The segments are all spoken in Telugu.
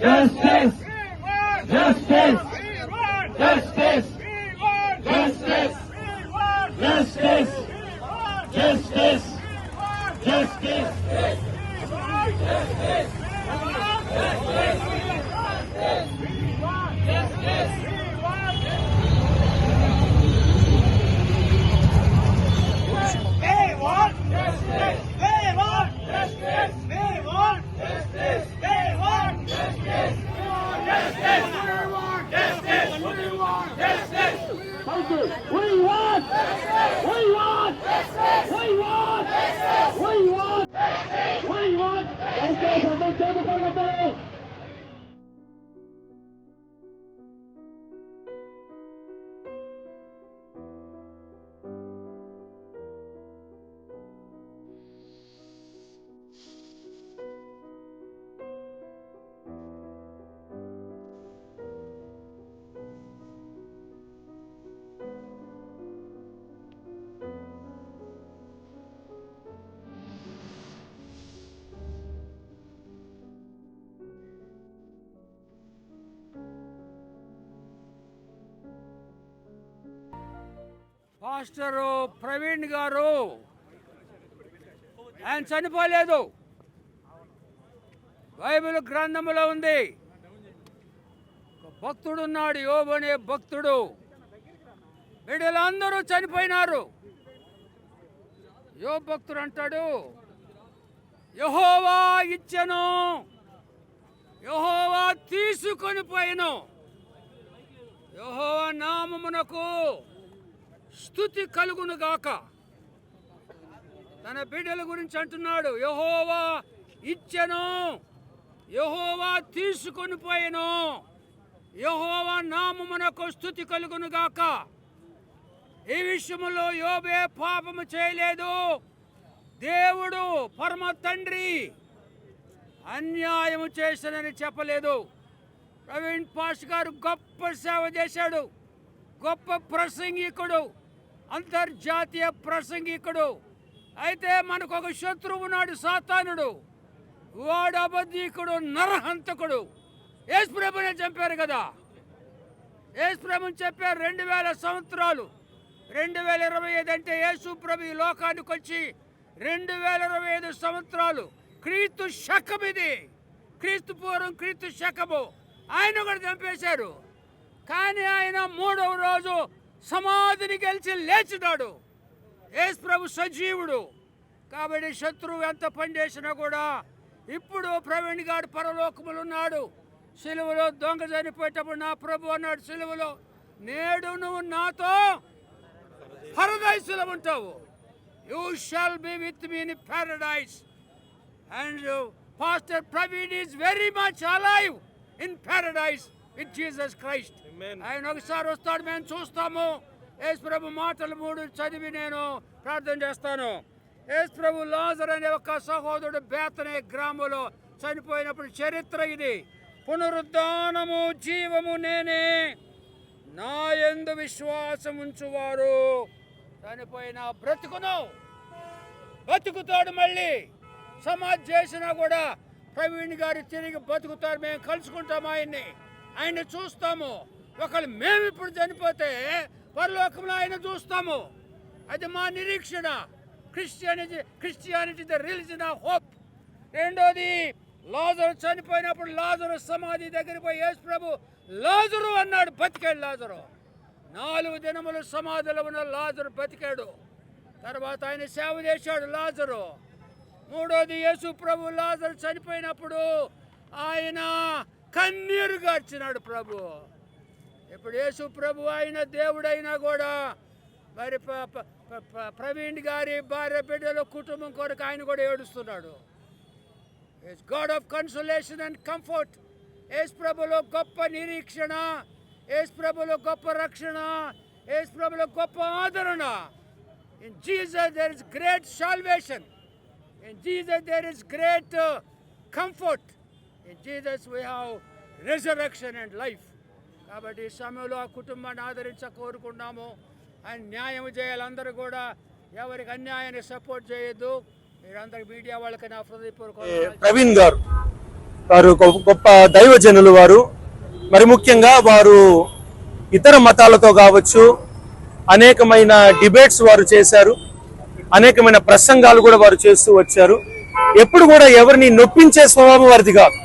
Justice! Yes. మాస్టర్ ప్రవీణ్ గారు. ఆయన చనిపోలేదు. బైబిల్ గ్రంథములో ఉంది. భక్తుడున్నాడు యోబనే అనే భక్తుడు. బిడ్డలందరూ చనిపోయినారు. యో భక్తుడు అంటాడు యహోవా ఇచ్చను యహోవా తీసుకొని పోయెను. యహోవా నామమునకు స్థుతి కలుగును గాక తన బిడ్డల గురించి అంటున్నాడు యహోవా ఇచ్చెను యహోవా తీసుకొని పోయెను యహోవా నామమునకు స్థుతి కలుగును గాక ఈ విషయంలో యోబే పాపము చేయలేదు. దేవుడు పరమ తండ్రి అన్యాయము చేశానని చెప్పలేదు. ప్రవీణ్ పాష్ గారు గొప్ప సేవ చేశాడు గొప్ప ప్రసంగికుడు. అంతర్జాతీయ ప్రసంగికుడు. అయితే మనకు ఒక శత్రువు ఉన్నాడు సాతానుడు. వాడు అబద్ధీకుడు నరహంతకుడు. యేసుప్రభునే చంపారు కదా. యేసుప్రభుని చెప్పారు రెండు వేల సంవత్సరాలు. రెండు వేల ఇరవై ఐదు అంటే యేసుప్రభు ఈ లోకానికి వచ్చి రెండు వేల ఇరవై ఐదు సంవత్సరాలు. క్రీస్తు శకం ఇది. క్రీస్తు పూర్వం క్రీస్తు శకము. ఆయన కూడా చంపేశారు. కానీ ఆయన మూడవ రోజు సమాధిని గెలిచి లేచినాడు. యేసు ప్రభు సజీవుడు. కాబట్టి శత్రువు ఎంత పనిచేసినా కూడా ఇప్పుడు ప్రవీణ్ గారు పరలోకములు ఉన్నాడు. సిలువలో దొంగ చనిపోయేటప్పుడు నా ప్రభు అన్నాడు సిలువలో నేడు నువ్వు నాతో పరదైసులో ఉంటావు. You shall be with me in and pastor Praveen is very much alive in paradise with Jesus Christ. ఆయన ఒకసారి వస్తాడు మేము చూస్తాము. యేసు ప్రభు మాటలు మూడు చదివి నేను ప్రార్థన చేస్తాను. యేసు ప్రభు లాజర్ అనే ఒక సహోదరుడు బేతనే గ్రామంలో చనిపోయినప్పుడు చరిత్ర ఇది. పునరుద్ధానము జీవము నేనే. నా ఎందు విశ్వాసం ఉంచువారు. చనిపోయిన బ్రతుకును. బతుకుతాడు మళ్ళీ. సమాధి చేసినా కూడా ప్రవీణ్ గారు తిరిగి బతుకుతారు. మేము కలుసుకుంటాం ఆయన్ని. ఆయన చూస్తాము. ఒకళ్ళు మేము ఇప్పుడు చనిపోతే పరలోకంలో ఆయన చూస్తాము. అది మా నిరీక్షణ. Christianity Christianity the religion of hope రెండోది లాజరు చనిపోయినప్పుడు లాజరు సమాధి దగ్గర పోయి యేసు ప్రభు లాజరు అన్నాడు బతికాడు లాజరు. నాలుగు దినములు సమాధిలో ఉన్న లాజరు బతికాడు. తర్వాత ఆయన సేవ చేశాడు లాజరు. మూడోది యేసు ప్రభు లాజరు చనిపోయినప్పుడు ఆయన కన్నీరు గార్చినాడు ప్రభు. ఇప్పుడు యేసు ప్రభు అయిన దేవుడైనా కూడా మరి ప్రవీణ్ గారి భార్య బిడ్డల కుటుంబం కొరకు ఆయన కూడా ఏడుస్తున్నాడు. God of consolation and comfort యేసు ప్రభులో గొప్ప నిరీక్షణ. యేసు ప్రభులో గొప్ప రక్షణ. యేసు ప్రభులో గొప్ప ఆదరణ. In Jesus there is great salvation in Jesus there is great comfort in In we have have and life కాబట్టి ఈ సమయంలో ఆ కుటుంబాన్ని ఆదరించ కోరుకున్నాము ఆయన న్యాయం చేయాలి. అందరూ కూడా ఎవరికి అన్యాయాన్ని సపోర్ట్ చేయొద్దు. మీరందరూ మీడియా వాళ్ళకి నా హృదయపూర్వక ప్రవీణ్ గారు వారు గొప్ప గొప్ప దైవజనులు వారు. మరి ముఖ్యంగా వారు ఇతర మతాలతో కావచ్చు అనేకమైన డిబేట్స్ వారు చేశారు. అనేకమైన ప్రసంగాలు కూడా వారు చేస్తూ వచ్చారు. ఎప్పుడు కూడా ఎవరిని నొప్పించే స్వభావం వారిది కాదు.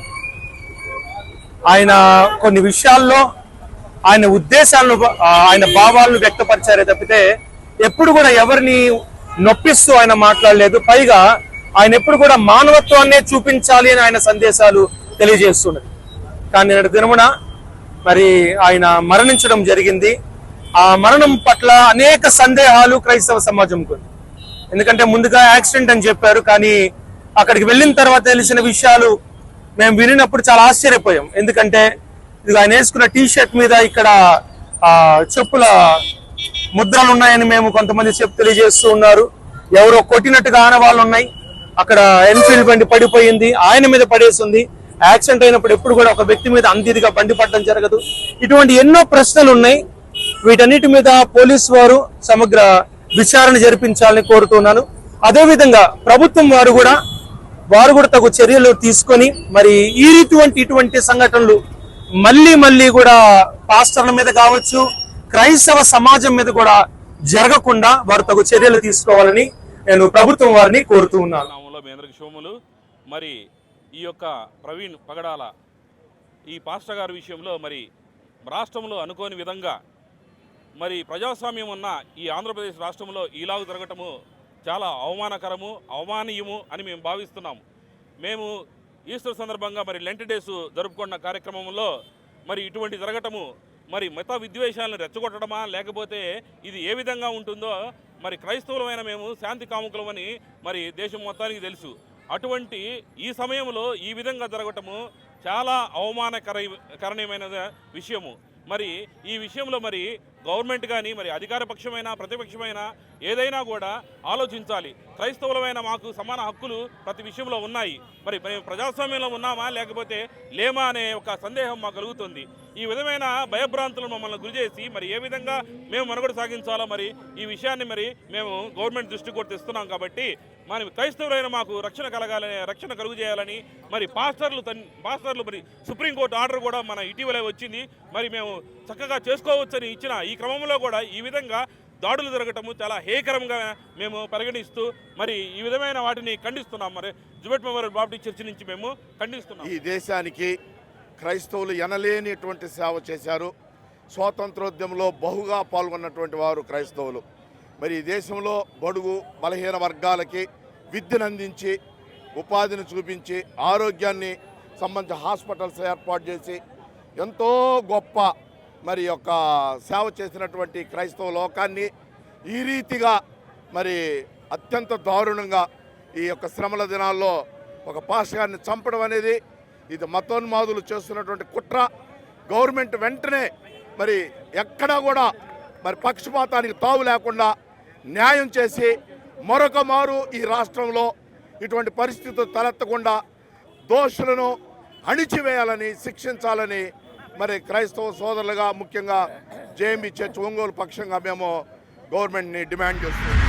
ఆయన కొన్ని విషయాల్లో ఆయన ఉద్దేశాలను ఆయన భావాలను వ్యక్తపరిచారే తప్పితే ఎప్పుడు కూడా ఎవరిని నొప్పిస్తూ ఆయన మాట్లాడలేదు. పైగా ఆయన ఎప్పుడు కూడా మానవత్వాన్నే చూపించాలి అని ఆయన సందేశాలు తెలియజేస్తున్నది. కానీ నేడు దినమున మరి ఆయన మరణించడం జరిగింది. ఆ మరణం పట్ల అనేక సందేహాలు క్రైస్తవ సమాజంకు ఎందుకంటే ముందుగా యాక్సిడెంట్ అని చెప్పారు. కానీ అక్కడికి వెళ్ళిన తర్వాత తెలిసిన విషయాలు మేము వినినప్పుడు చాలా ఆశ్చర్యపోయాం. ఎందుకంటే ఇది ఆయన వేసుకున్న టీ షర్ట్ మీద ఇక్కడ చెప్పుల ముద్రలు ఉన్నాయని మేము కొంతమంది చెప్పు తెలియజేస్తూ ఉన్నారు. ఎవరో కొట్టినట్టుగా ఆనవాళ్ళు ఉన్నాయి. అక్కడ ఎన్ఫీల్డ్ బండి పడిపోయింది. ఆయన మీద పడేసింది. యాక్సిడెంట్ అయినప్పుడు ఎప్పుడు కూడా ఒక వ్యక్తి మీద అంతిదిగా బండి పడడం జరగదు. ఇటువంటి ఎన్నో ప్రశ్నలు ఉన్నాయి. వీటన్నిటి మీద పోలీస్ వారు సమగ్ర విచారణ జరిపించాలని కోరుతున్నాను. అదేవిధంగా ప్రభుత్వం వారు కూడా వారు కూడా తగు చర్యలు తీసుకొని మరి ఈ ఇటువంటి ఇటువంటి సంఘటనలు మళ్ళీ మళ్ళీ కూడా పాస్టర్ల మీద కావచ్చు క్రైస్తవ సమాజం మీద కూడా జరగకుండా వారు తగు చర్యలు తీసుకోవాలని నేను ప్రభుత్వం వారిని కోరుతూ ఉన్నాను. నామంలో మరి ఈ యొక్క ప్రవీణ్ పగడాల ఈ పాస్టర్ గారి విషయంలో మరి రాష్ట్రంలో అనుకోని విధంగా మరి ప్రజాస్వామ్యం ఉన్న ఈ ఆంధ్రప్రదేశ్ రాష్ట్రంలో ఇలాగ జరగటము చాలా అవమానకరము అవమానీయము అని మేము భావిస్తున్నాము. మేము ఈస్టర్ సందర్భంగా మరి లెంట్ డేస్ జరుపుకున్న కార్యక్రమంలో మరి ఇటువంటి జరగటము మరి మత విద్వేషాలను రెచ్చగొట్టడమా లేకపోతే ఇది ఏ విధంగా ఉంటుందో మరి క్రైస్తవులమైన మేము శాంతి కాముకులమని మరి దేశం మొత్తానికి తెలుసు. అటువంటి ఈ సమయంలో ఈ విధంగా జరగటము చాలా అవమానకర కరణీయమైన విషయము. మరి ఈ విషయంలో మరి గవర్నమెంట్ కానీ మరి అధికార పక్షమైనా ప్రతిపక్షమైన ఏదైనా కూడా ఆలోచించాలి. క్రైస్తవులమైన మాకు సమాన హక్కులు ప్రతి విషయంలో ఉన్నాయి. మరి మేము ప్రజాస్వామ్యంలో ఉన్నామా లేకపోతే లేమా అనే ఒక సందేహం మాకు కలుగుతుంది. ఈ విధమైన భయభ్రాంతులను మమ్మల్ని గురిచేసి మరి ఏ విధంగా మేము మనుగడ సాగించాలో మరి ఈ విషయాన్ని మరి మేము గవర్నమెంట్ దృష్టికి కూడా తెస్తున్నాం కాబట్టి మరి క్రైస్తవులైన మాకు రక్షణ కలగాలని రక్షణ కలుగు చేయాలని మరి పాస్టర్లు తన్ పాస్టర్లు మరి సుప్రీంకోర్టు ఆర్డర్ కూడా మన ఇటీవలే వచ్చింది. మరి మేము చక్కగా చేసుకోవచ్చని ఇచ్చిన ఈ క్రమంలో కూడా ఈ విధంగా దాడులు జరగటము చాలా హేకరంగా మేము పరిగణిస్తూ మరి ఈ విధమైన వాటిని ఖండిస్తున్నాం. మరి జుబెట్ మెమోరియల్ బాప్టిస్ట్ చర్చి నుంచి మేము ఖండిస్తున్నాం. ఈ దేశానికి క్రైస్తవులు ఎనలేనిటువంటి సేవ చేశారు. స్వాతంత్రోద్యమంలో బహుగా పాల్గొన్నటువంటి వారు క్రైస్తవులు. మరి దేశంలో బడుగు బలహీన వర్గాలకి విద్యను అందించి ఉపాధిని చూపించి ఆరోగ్యాన్ని సంబంధించి హాస్పిటల్స్ ఏర్పాటు చేసి ఎంతో గొప్ప మరి యొక్క సేవ చేసినటువంటి క్రైస్తవ లోకాన్ని ఈ రీతిగా మరి అత్యంత దారుణంగా ఈ యొక్క శ్రమల దినాల్లో ఒక పాషగాన్ని చంపడం అనేది ఇది మతోన్మాదులు చేస్తున్నటువంటి కుట్ర. గవర్నమెంట్ వెంటనే మరి ఎక్కడా కూడా మరి పక్షపాతానికి తావు లేకుండా న్యాయం చేసి మరొక మారు ఈ రాష్ట్రంలో ఇటువంటి పరిస్థితులు తలెత్తకుండా దోషులను అణిచివేయాలని శిక్షించాలని మరి క్రైస్తవ సోదరులుగా ముఖ్యంగా జేఎంబీ చర్చ్ ఒంగోలు పక్షంగా మేము గవర్నమెంట్ని డిమాండ్ చేస్తున్నాం.